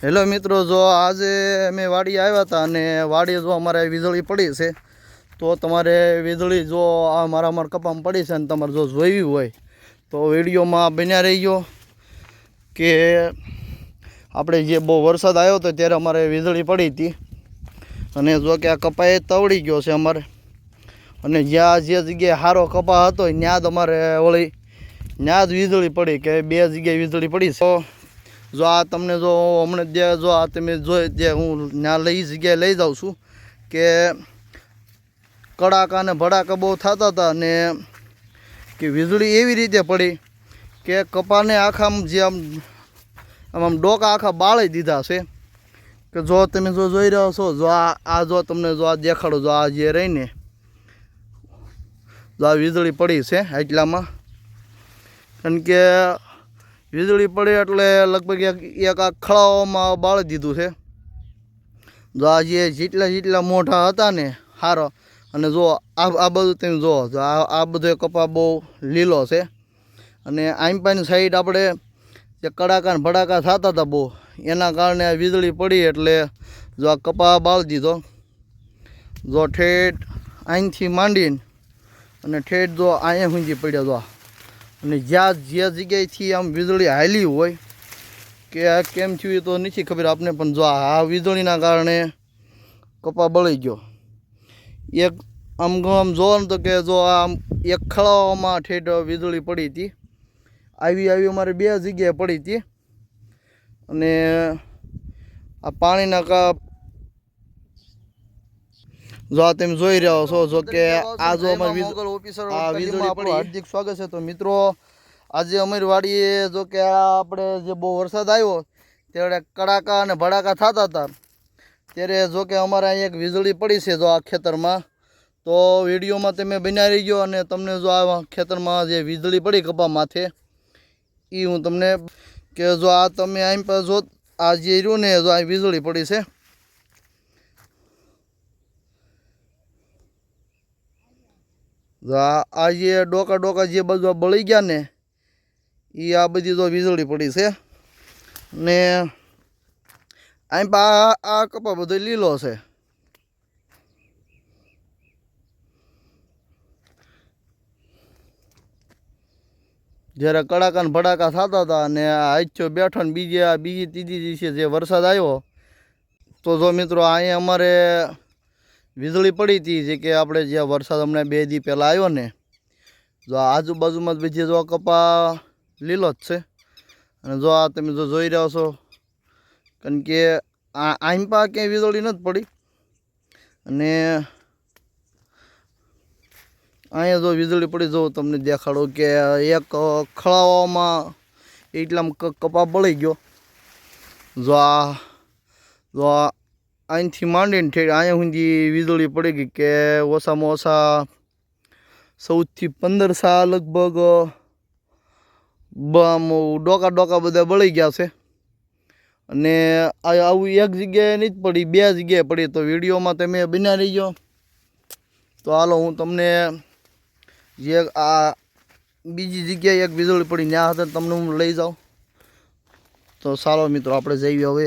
Hello મિત્રો, જો આજે અમે વાડી આવ્યા હતા અને વાડી જો અમારે વીજળી પડી છે, તો તમારે વીજળી જો આ મારા મારા કપામાં પડી છે અને તમારે જો જોવી હોય, તો વિડીયોમાં બન્યા રહી ગયો કે આપણે જે બહુ વરસાદ આવ્યો હતો ત્યારે અમારે વીજળી પડી હતી. અને જો કે આ કપાએ તવડી ગયો છે અમારે. અને જ્યાં જે જગ્યાએ સારો કપા હતો, ત્યાં જ અમારે વળી ત્યાં જ વીજળી પડી કે બે જગ્યાએ વીજળી પડી છે. જો આ તમને જો હમણાં જે જો આ તમે જોઈ જે હું ત્યાં લઈ જગ્યાએ લઈ જાઉં છું કે કડાકા ને ભડાકા બહુ થતા હતા અને કે વીજળી એવી રીતે પડી કે કપાને આખા જે આમ આમ આમ ડોકા આખા બાળી દીધા છે કે જો તમે જો જોઈ રહ્યો છો, જો આ આ જો તમને જો આ દેખાડો, જો આ જે રહીને જો આ વીજળી પડી છે એટલામાં. કારણ કે વીજળી પડી એટલે લગભગ એક એક આ ખળાઓમાં બાળી દીધું છે. જો આ જે જેટલા જેટલા મોઢા હતા ને સારો અને જો આ આ બધું તમે જુઓ આ આ બધો કપા બહુ લીલો છે. અને આઈમપાની સાઈડ આપણે જે કડાકા ને ભડાકા થતા હતા બહુ, એના કારણે આ વીજળી પડી એટલે જો આ કપા બાળી દીધો. જો ઠેઠ અહીંથી માંડીને, અને ઠેઠ જો અહીંયા સુધી પડ્યા જો. અને જ્યાં જે જગ્યાએથી આમ વીજળી હાલી હોય, કે આ કેમ થયું એ તો નથી ખબર આપને, પણ જો આ વીજળીના કારણે કપા બળી ગયો. એક આમ આમ જોવો ને તો કે જો આમ એક ખળાઓમાં ઠેઠ વીજળી પડી હતી. આવી આવી અમારે બે જગ્યાએ પડી હતી. અને આ પાણીના જો આ તમે જોઈ રહ્યા છો જો કે આ જો અમારે હાર્દિક સ્વાગત છે. તો મિત્રો આજે અમારી વાડીએ જો કે આપણે જે બહુ વરસાદ આવ્યો ત્યારે કડાકા અને ભડાકા થતા હતા. ત્યારે જો કે અમારે અહીં એક વીજળી પડી છે જો આ ખેતરમાં. તો વિડીયોમાં તમે બનાવી ગયો અને તમને જો આ ખેતરમાં જે વીજળી પડી કપા માથે એ હું તમને કે જો આ તમે આમ પર જો આ જે રહ્યું ને જો આ વીજળી પડી છે. આ જે ડોકા ડોકા જે બધું બળી ગયા ને એ આ બધી તો વીજળી પડી છે. ને આમ આ આ કપા બધો લીલો છે. જ્યારે કડાકા ને ભડાકા થતા હતા અને આ આઈચો બેઠો ને બીજી બીજી ત્રીજી દિવસે જે વરસાદ આવ્યો, તો જો મિત્રો, અહીંયા અમારે વીજળી પડી હતી જે કે આપણે જે વરસાદ હમણાં બે દી પહેલાં આવ્યો ને, જો આજુબાજુમાં બીજી જો કપા લીલો જ છે. અને જો આ તમે જો જોઈ રહ્યા છો, કારણ કે આ પા ક્યાંય વીજળી નથી પડી. અને અહીંયા જો વીજળી પડી, જો તમને દેખાડો કે એક ખળાવામાં એટલામાં કપા બળી ગયો. જો આ, જો અહીંથી માંડીને ઠેઠ અહીંયા સુધી વીજળી પડી ગઈ કે ઓછામાં ઓછા સૌથી પંદર સા લગભગ ડોકા ડોકા બધા બળી ગયા છે. અને આવું એક જગ્યાએ નહીં જ પડી, બે જગ્યાએ પડી. તો વિડીયોમાં તમે બિના રહી ગયો તો હાલો હું તમને જે આ બીજી જગ્યાએ એક વીજળી પડી, ત્યાં હતા તમને હું લઈ જાઉં. તો સારો મિત્રો, આપણે જઈએ હવે.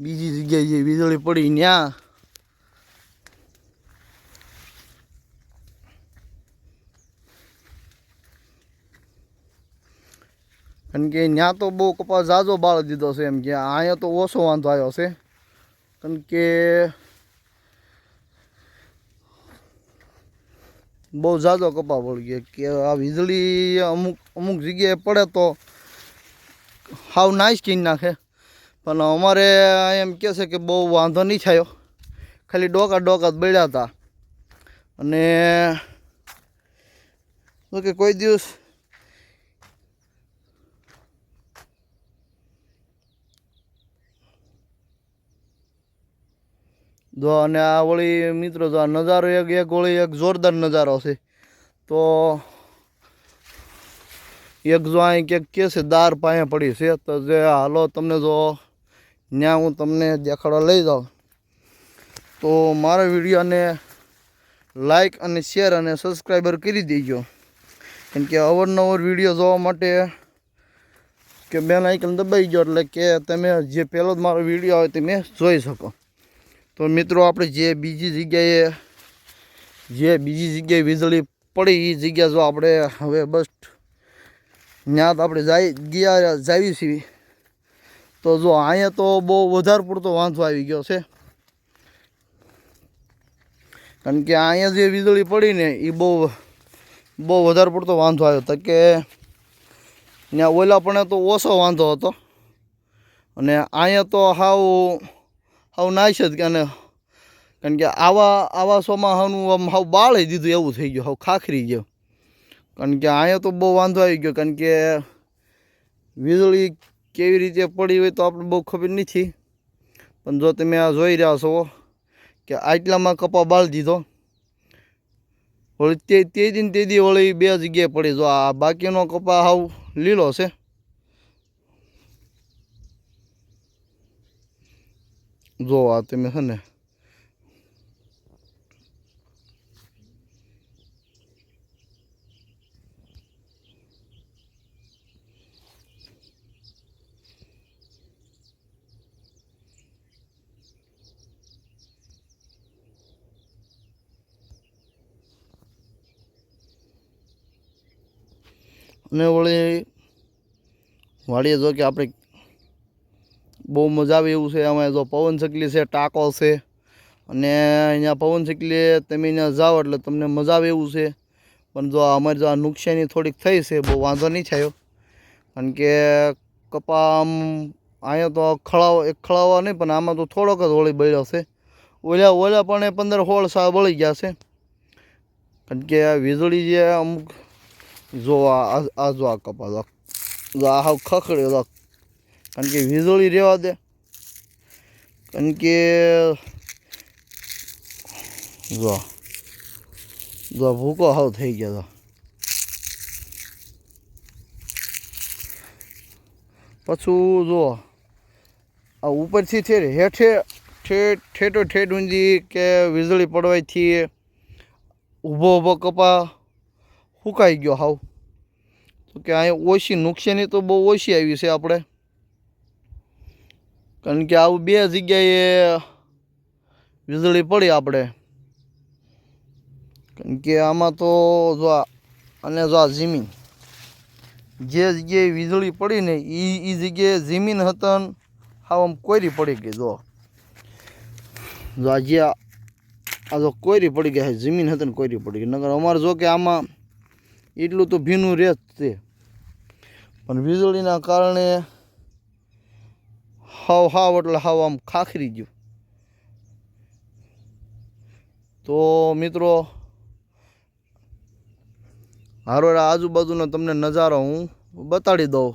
બીજી જગ્યાએ જે વીજળી પડી ત્યાં કારણ કે ત્યાં તો બહુ કપાસ ઝાઝો બાળી દીધો છે એમ કે. અહીંયા તો ઓછો વાંધો આવ્યો છે. કારણ કે બહુ ઝાઝો કપા પડી ગયો. કે આ વીજળી અમુક અમુક જગ્યાએ પડે તો હાવ નાશ કીન નાખે. પણ અમારે એમ કહે છે કે બહુ વાંધો નહીં થયો. ખાલી ડોકા ડોકા બળ્યા હતા. અને શું કે કોઈ દિવસ જો અને આ વળી મિત્રો જો આ નજારો એક એક વળી એક જોરદાર નજારો છે. તો એક જો અહીં ક્યાંક કે છે, દાર પાસે પડી છે. તો જે હાલો તમને જો ત્યાં હું તમને દેખાડવા લઈ જાઉં. તો મારા વિડીયોને લાઈક અને શેર અને સબસ્ક્રાઈબર કરી દેજો. કેમ કે અવારનવાર વીડિયો જોવા માટે કે બેન આઇકન દબાઈ ગયો એટલે કે તમે જે પહેલો જ મારો વીડિયો આવે તમે જોઈ શકો. તો મિત્રો, આપણે જે બીજી જગ્યાએ જે બીજી જગ્યાએ વીજળી પડી એ જગ્યા જો આપણે હવે બસ ત્યાં આપણે જાય, ગયા, જાવી છીએ. તો જો, અહીંયા તો બહુ વધારે પૂરતો વાંધો આવી ગયો છે. કારણ કે અહીંયા જે વીજળી પડી ને એ બહુ બહુ વધારે પડતો વાંધો આવ્યો. તો કે, ત્યાં ઓલાપણે તો ઓછો વાંધો હતો. અને અહીંયા તો હાવ હાવ નાશ જ અને, કારણ કે આવા આવા ચોમાસાનું આમ હાવ બાળી દીધું એવું થઈ ગયું, હાવ ખાખરી ગયો. કારણ કે અહીંયા તો બહુ વાંધો આવી ગયો, કારણ કે વીજળી કેવી રીતે પડી હોય તો આપણે બહુ ખબર નથી. પણ જો તમે આ જોઈ રહ્યા છો કે આટલામાં કપા બાળી દીધો. વળી તે તે દિન તે દી વળી બે જગ્યાએ પડી. જો આ બાકીનો કપા હાવ લીલો છે. જો આ તમે છે ને અને વળી વાળીએ જો કે આપણે બહુ મજા આવે એવું છે. અમે જો પવન ચકલી છે, ટાંકો છે અને અહીંયા પવન ચકલી તમે અહીંયા જાઓ એટલે તમને મજા આવે એવું છે. પણ જો અમારે જો આ નુકસાની થોડીક થઈ છે, બહુ વાંધો નહીં થયો કારણ કે કપા આમ અહીંયા તો ખળાવ, એક ખળાવો નહીં, પણ આમાં તો થોડોક જ હોળી બળ્યો છે. ઓલા ઓલા પણ એ પંદર હોળ સા બળી ગયા છે. કારણ કે વીજળી જે અમુક જો આ આ- જો કપા લખ જો આ હાવ ખખડ્યો લખ કારણ કે વીજળી રહેવા દે. કારણ કે જો. જો ભૂકો હાવ થઈ ગયો તો પછું જો આ ઉપરથી છે હેઠે ઠેઠો ઠેઠ ઊંધી કે વીજળી પડવાથી ઊભો ઊભો કપા સુકાઈ ગયો હાવ. તો કે અહીંયા ઓછી નુકસાની તો બહુ ઓછી આવી છે આપણે. કારણ કે આવું બે જગ્યાએ વીજળી પડી આપણે. કારણ કે આમાં તો જો અને જો આ જમીન. જે જગ્યાએ વીજળી પડી ને એ એ જગ્યાએ જમીન ને, હાવ આમ કોયરી પડી ગઈ જો. જો આ જે આ જો કોયરી પડી છે જમીન હતી ને કોરી પડી ગઈ. નગર અમારે જો કે આમાં એટલું તો ભીનું રહે જ તે પણ વીજળીના કારણે હાવ હાવ એટલે હાવ આમ ખાખરી ગયું. તો મિત્રો હારો આજુબાજુનો તમને નજારો હું બતાડી દઉં.